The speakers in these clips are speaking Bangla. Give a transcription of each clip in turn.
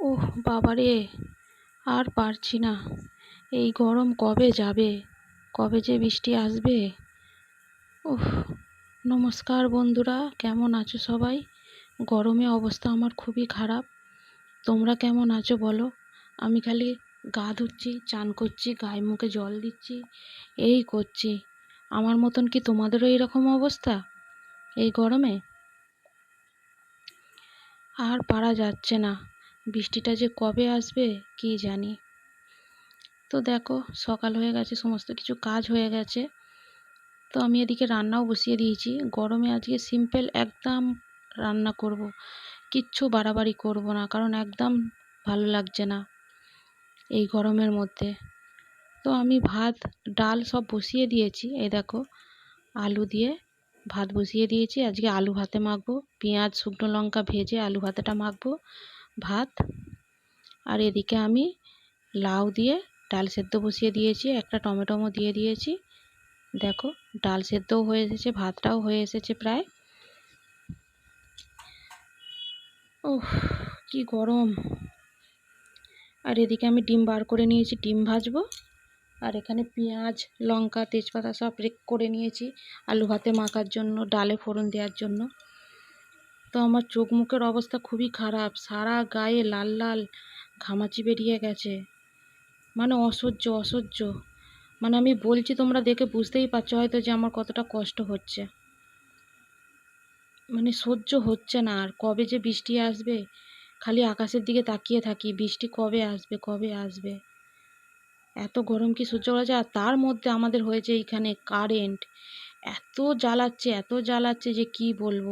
ওহ বাবারে, আর পারছি না। এই গরম কবে যাবে? কবে যে বৃষ্টি আসবে? ওহ নমস্কার বন্ধুরা, কেমন আছো সবাই? গরমে অবস্থা আমার খুবই খারাপ। তোমরা কেমন আছো বলো? আমি খালি গা ধুচ্ছি, চান করছি, গায়ে মুখে জল দিচ্ছি, এই করছি। আমার মতন কি তোমাদেরও এইরকম অবস্থা এই গরমে? আর পারা যাচ্ছে না। বৃষ্টিটা যে কবে আসবে কি জানি। তো দেখো, সকাল হয়ে গেছে, সমস্ত কিছু কাজ হয়ে গেছে। তো আমি এদিকে রান্নাও বসিয়ে দিয়েছি। গরমে আজকে সিম্পল একদম রান্না করব। কিচ্ছু বাড়াবাড়ি করব না, কারণ একদম ভালো লাগছে না এই গরমের মধ্যে। তো আমি ভাত, ডাল সব বসিয়ে দিয়েছি। এই দেখো, আলু দিয়ে ভাত বসিয়ে দিয়েছি। আজকে আলু ভাতে মাখবো, পেঁয়াজ, শুকনো লঙ্কা ভেজে আলু ভাতেটা মাখবো। ভাত। আর এদিকে আমি লাউ দিয়ে ডাল সেদ্ধ বসিয়ে দিয়েছি, একটা টমেটোমো দিয়ে দিয়েছি। দেখো, ডাল সেদ্ধও হয়ে এসেছে, ভাতটাও হয়ে এসেছে প্রায়। ওহ কি গরম। আর এদিকে আমি ডিম বার করে নিয়েছি, ডিম ভাজবো। আর এখানে পেঁয়াজ, লঙ্কা, তেজপাতা সব রেক করে নিয়েছি, আলু ভাতে মাখার জন্য, ডালে ফোড়ন দেওয়ার জন্য। তো আমার চোখ মুখের অবস্থা খুবই খারাপ। সারা গায়ে লাল লাল ঘামাচি বেরিয়ে গেছে। মানে অসহ্য অসহ্য। মানে আমি বলছি, তোমরা দেখে বুঝতেই পারছ হয়তো যে আমার কতটা কষ্ট হচ্ছে। মানে সহ্য হচ্ছে না। আর কবে যে বৃষ্টি আসবে, খালি আকাশের দিকে তাকিয়ে থাকি। বৃষ্টি কবে আসবে কবে আসবে? এত গরম কি সহ্য করা যায়? আর তার মধ্যে আমাদের হয়েছে এইখানে কারেন্ট। এত জ্বালাচ্ছে এত জ্বালাচ্ছে যে কি বলব?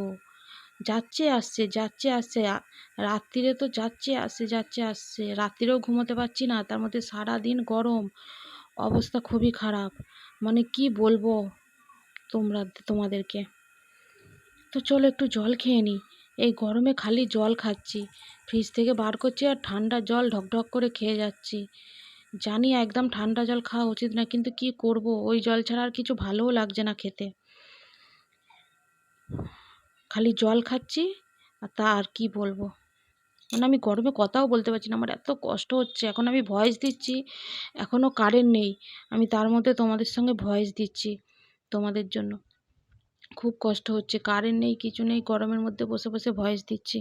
যাচ্ছে, আসছে যাচ্ছে, আসছে। রাত্রিরে তো যাচ্ছে, আসছে যাচ্ছে, আসছে। রাত্রিরেও ঘুমোতে পারছি না, তার মধ্যে সারাদিন গরম। অবস্থা খুবই খারাপ। মানে কি বলব তোমরা, তোমাদেরকে? তো চলো একটু জল খেয়ে নিই এই গরমে খালি জল খাচ্ছি। ফ্রিজ থেকে বার করছি আর ঠান্ডা জল ঢকঢক করে খেয়ে যাচ্ছি। জানি একদম ঠান্ডা জল খাওয়া উচিত না, কিন্তু কি করব? ওই জল ছাড়া আর কিছু ভালোও লাগছে না খেতে। খালি জল খাচ্ছি, আর তা আর কি বলব? মানে আমি গরমে কথাও বলতে পারছি না, আমার এত কষ্ট হচ্ছে। এখন আমি ভয়েস দিচ্ছি এখনও কারেন্ট নেই। আমি তার মধ্যে তোমাদের সঙ্গে ভয়েস দিচ্ছি, তোমাদের জন্য। খুব কষ্ট হচ্ছে কারেন্ট নেই, কিছু নেই, গরমের মধ্যে বসে বসে ভয়েস দিচ্ছি।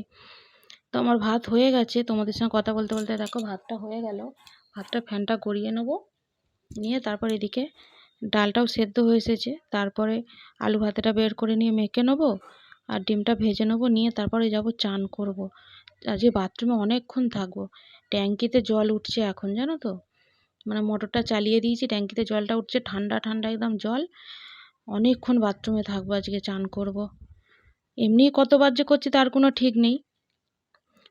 তো আমার ভাত হয়ে গেছে, তোমাদের সঙ্গে কথা বলতে বলতে দেখো ভাতটা হয়ে গেল। ভাতটা ফ্যানটা গড়িয়ে নেব, নিয়ে তারপর এদিকে ডালটাও সেদ্ধ হয়ে এসেছে। তারপরে আলু ভাতেটা বের করে নিয়ে মেখে নেব আর ডিমটা ভেজে নেব, নিয়ে তারপরে যাব চান করব। আজকে বাথরুমে অনেকক্ষণ থাকব। ট্যাঙ্কিতে জল উঠছে এখন, জানো তো? মানে মোটরটা চালিয়ে দিয়েছি, ট্যাঙ্কিতে জলটা উঠছে, ঠান্ডা ঠান্ডা একদম জল। অনেকক্ষণ বাথরুমে থাকব আজকে, চান করব। এমনিই কতবার যে করছি তার কোনো ঠিক নেই।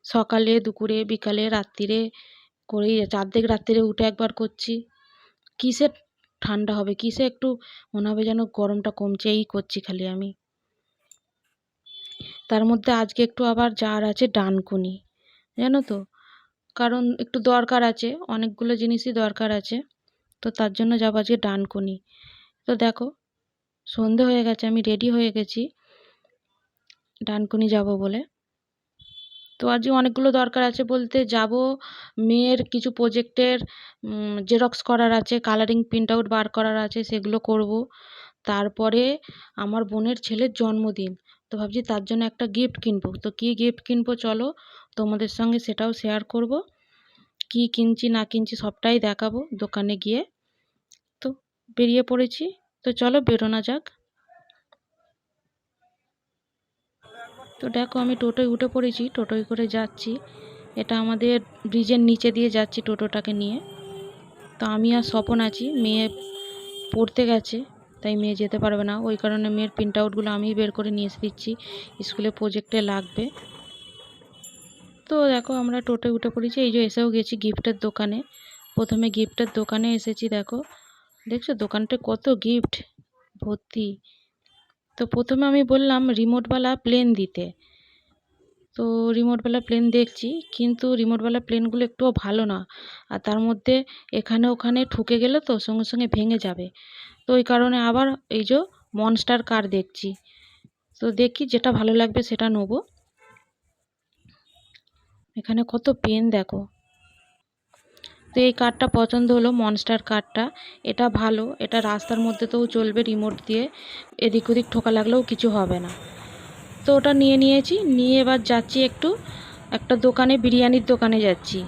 সকালে, দুপুরে, বিকালে, রাত্রিরে করেই যাচ্ছে অর্ধেক রাত্রিরে উঠে একবার করছি। কিসে ঠান্ডা হবে? কিসে একটু মনে হবে যেন গরমটা কমছে এই করছি খালি আমি। তার মধ্যে আজকে একটু আবার যার আছে ডানকুনি, জানো তো? কারণ একটু দরকার আছে, অনেকগুলো জিনিসই দরকার আছে, তো তার জন্য যাব আজকে ডানকুনি। তো দেখো, সন্ধে হয়ে গেছে, আমি রেডি হয়ে গেছি, ডানকুনি যাব বলে। তো আজকে অনেকগুলো দরকার আছে বলতে যাব মেয়ের কিছু প্রজেক্টের জেরক্স করার আছে কালারিং প্রিন্ট আউট বার করার আছে, সেগুলো করব। তারপরে আমার বোনের ছেলের জন্মদিন। তো ভাবছি তার জন্য একটা গিফট কিনবো। তো কী গিফট কিনবো চলো, তোমাদের সঙ্গে সেটাও শেয়ার করব। কি কিনছি, না কিনছি সবটাই দেখাবো দোকানে গিয়ে। তো বেরিয়ে পড়েছি। তো চলো বেরোনা যাক। তো দেখো আমি টোটোয় উঠে পড়েছি, টোটোয় করে যাচ্ছি। এটা আমাদের ব্রিজের নিচে দিয়ে যাচ্ছি টোটোটাকে নিয়ে। তো আমি আর স্বপন আছি, মেয়ে পড়তে গেছে। তাই মেয়ে যেতে পারবে না। ওই কারণে মেয়ের প্রিন্ট আউটগুলো আমিই বের করে নিয়ে এসে দিচ্ছি। স্কুলে প্রোজেক্টে লাগবে। তো দেখো আমরা টোটে উঠে পড়েছি। এই যে এসেও গেছি গিফটের দোকানে। প্রথমে গিফটের দোকানে এসেছি, দেখো। দেখছ দোকানটা কত গিফট? ভর্তি। তো প্রথমে আমি বললাম রিমোটওয়ালা প্লেন দিতে। তো রিমোটওয়ালা প্লেন দেখছি, কিন্তু রিমোটওয়ালা প্লেনগুলো একটুও ভালো না। আর তার মধ্যে এখানে ওখানে ঠুকে গেলে তো সঙ্গে সঙ্গে ভেঙে যাবে। তো ওই কারণে আবার এই যে মনস্টার কার দেখছি। তো দেখি যেটা ভালো লাগবে সেটা নেব। এখানে কত পেন দেখো। তো এই কারটা পছন্দ হলো মনস্টার কারটা এটা ভালো, এটা রাস্তার মধ্যে তো চলবে রিমোট দিয়ে। এদিক ওদিক ঠোকা লাগলেও কিছু হবে না। তো ওটা নিয়ে নিয়েছি। নিয়ে এবার যাচ্ছি একটু, একটা দোকানে, বিরিয়ানির দোকানে যাচ্ছি।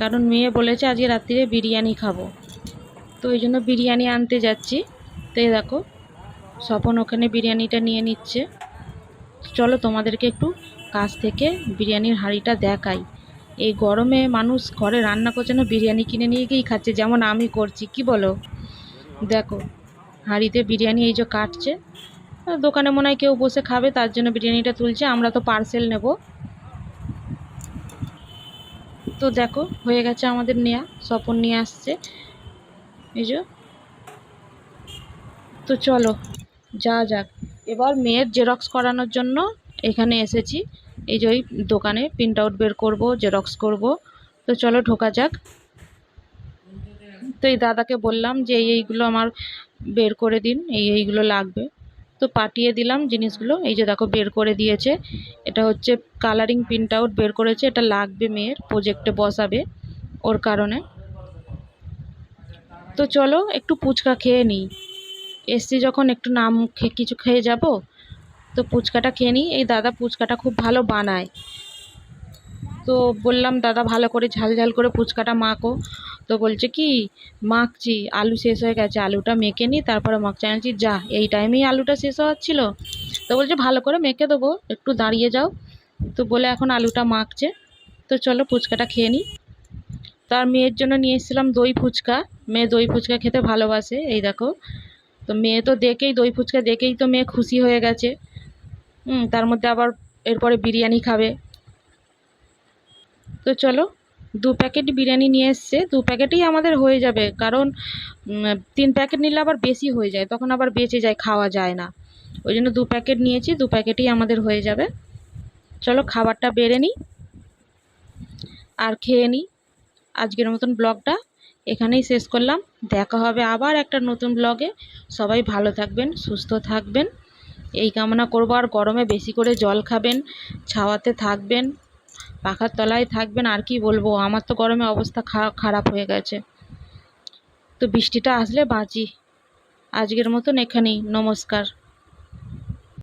কারণ মেয়ে বলেছে আজকে রাত্রিরে বিরিয়ানি খাব। তো ওই জন্য বিরিয়ানি আনতে যাচ্ছি। তো দেখো, স্বপন ওখানে বিরিয়ানিটা নিয়ে নিচ্ছে। চলো তোমাদেরকে একটু কাছ থেকে বিরিয়ানির হাঁড়িটা দেখাই। এই গরমে মানুষ ঘরে রান্না করছে না, বিরিয়ানি কিনে নিয়ে গিয়েই খাচ্ছে, যেমন আমি করছি, কি বলো? দেখো, হাঁড়িতে বিরিয়ানি এই যে কাটছে দোকানে মনে হয় কেউ বসে খাবে, তার জন্য বিরিয়ানিটা তুলছে, আমরা তো পার্সেল নেব। তো দেখো, হয়ে গেছে আমাদের নেয়া, স্বপন নিয়ে আসছে। এই যে। তো চলো, যা যাক। এবার মেয়ের জেরক্স করানোর জন্য এখানে এসেছি। এই যে ওই দোকানে প্রিন্ট আউট বের করব জেরক্স করব। তো চলো, ঢোকা যাক। তো এই দাদাকে বললাম যে, এই এইগুলো আমার বের করে দিন, এই এইগুলো লাগবে। তো পাঠিয়ে দিলাম জিনিসগুলো। এই যে দেখো, বের করে দিয়েছে। এটা হচ্ছে কালারিং প্রিন্ট আউট বের করেছে। এটা লাগবে মেয়ের প্রোজেক্টে বসাবে ওর কারণে। তো চলো, একটু পুচকা খেয়ে নিই। এসছি যখন একটু নাম কিছু খেয়ে যাব, তো পুচকাটা খেয়ে নিই। এই দাদা পুচকাটা খুব ভালো বানায়। তো বললাম, দাদা, ভালো করে ঝাল ঝাল করে ফুচকাটা মাখো। তো বলছে, কি? মাখছি। আলু শেষ হয়ে গেছে। আলুটা মেখে নিই তারপরে মাখছি বলছি যা, এই টাইমেই আলুটা শেষ হওয়ার ছিল। তো বলছে, ভালো করে মেখে দেবো, একটু দাঁড়িয়ে যাও। তো বলে, এখন আলুটা মাখছে। তো চলো ফুচকাটা খেয়ে নিই তার মেয়ের জন্য নিয়ে এসেছিলাম দই ফুচকা। মেয়ে দই ফুচকা খেতে ভালোবাসে, এই দেখো। তো মেয়ে তো দেখেই, দই ফুচকা দেখেই তো মেয়ে খুশি হয়ে গেছে। তার মধ্যে আবার এরপরে বিরিয়ানি খাবে। তো চলো, দু প্যাকেট বিরিয়ানি নিয়ে এসছে। দু প্যাকেটেই আমাদের হয়ে যাবে, কারণ তিন প্যাকেট নিলে আবার বেশি হয়ে যায়, তখন আবার বেঁচে যায়, খাওয়া যায় না। ওই জন্য দু প্যাকেট নিয়েছি, দু প্যাকেটেই আমাদের হয়ে যাবে। চলো, খাবারটা বেড়ে নিই আর খেয়ে নিই। আজকের মতন ব্লগটা এখানেই শেষ করলাম। দেখা হবে আবার একটা নতুন ব্লগে। সবাই ভালো থাকবেন, সুস্থ থাকবেন। এই কামনা করব, আর গরমে বেশি করে জল খাবেন, ছাওয়াতে থাকবেন। পাখার তলায় থাকবেন, আর কি বলব? আমার তো গরমে অবস্থা খারাপ হয়ে গেছে। তো বৃষ্টিটা আসলে বাঁচি আজকের মতন এখানেই। নমস্কার।